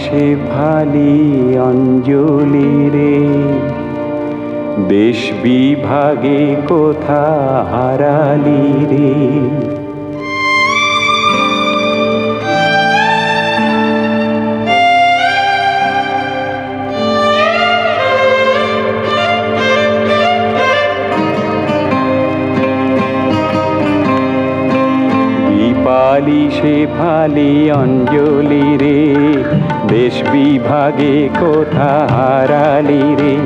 সে ভালি অঞ্জলি রে। দেশ বিভাগে কোথা হারালি রে? সে ফালি অঞ্জলি দেশ বিভাগে কোথা হারালি রে?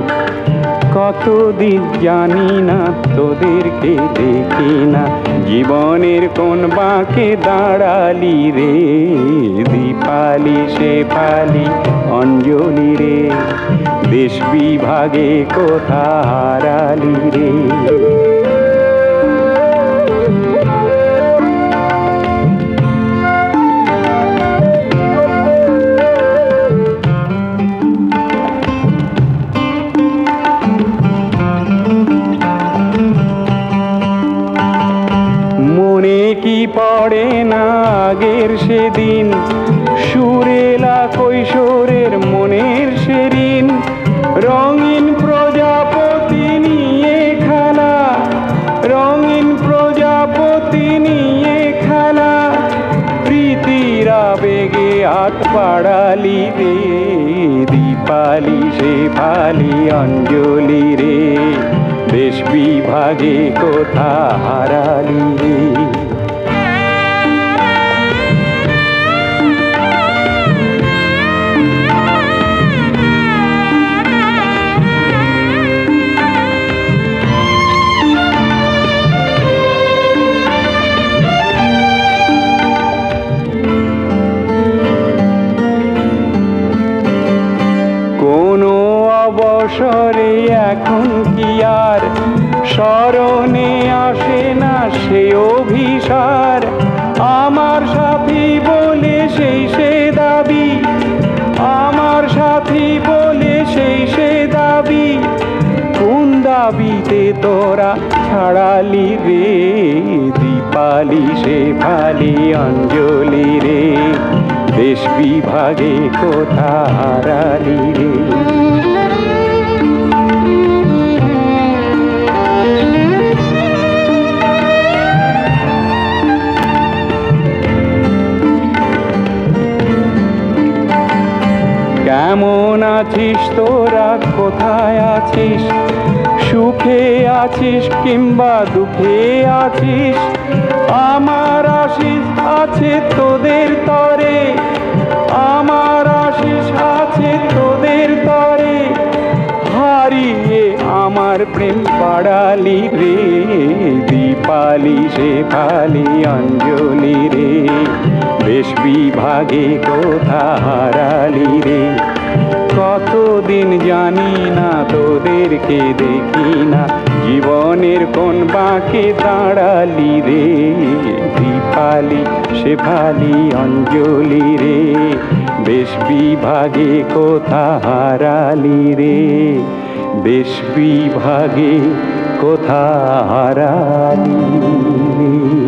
কতদিন জানি না, তোদেরকে দেখি না। জীবনের কোন বাঁকে দাঁড়ালি রে? দীপালি সে ফালি অঞ্জলি রে। দেশ বিভাগে কোথা হারালি পড়ে না আগের সেদিন। সুরেলা কৈশোরের মনের সেদিন। রঙিন প্রজাপতি নিয়ে খেলা। রঙিন প্রজাপতি নিয়ে খেলা। প্রীতির আবেগে হাত বাড়ালি রে, দীপালি সে ফালি অঞ্জলি রে। দেশ বিভাগে কোথা হারালি রে। অবসরে এখন কি আর? স্মরণে আসে না সে অভিসার। আমার সাথী বলে সেই সে দাবি। আমার সাথী বলে সেই সে দাবি। কোন দাবিতে তোরা ছাড়ালি রে? দীপালি সে ফালি অঞ্জলি রে। দেশ বিভাগে কোথা হারালি রে? আছিস, তোরা কোথায় আছিস? সুখে আছিস কিংবা দুঃখে আছিস? আমার আশিস আছে তোদের তরে। আমার আশিস আছে তোদের তরে। হারিয়ে আমার প্রেম পাড়ালি রে, দীপালি সে পালি অঞ্জলি রে। বেশ বিভাগে কোথা হারালি রে। কতদিন জানি না, তোদেরকে দেখি না। জীবনের কোন বাঁকে দাঁড়ালি রে? দীপালি, সে ফালি অঞ্জলি রে। বেশ বিভাগে কোথা হারালি রে। বেশ বিভাগে কোথা হারালি রে।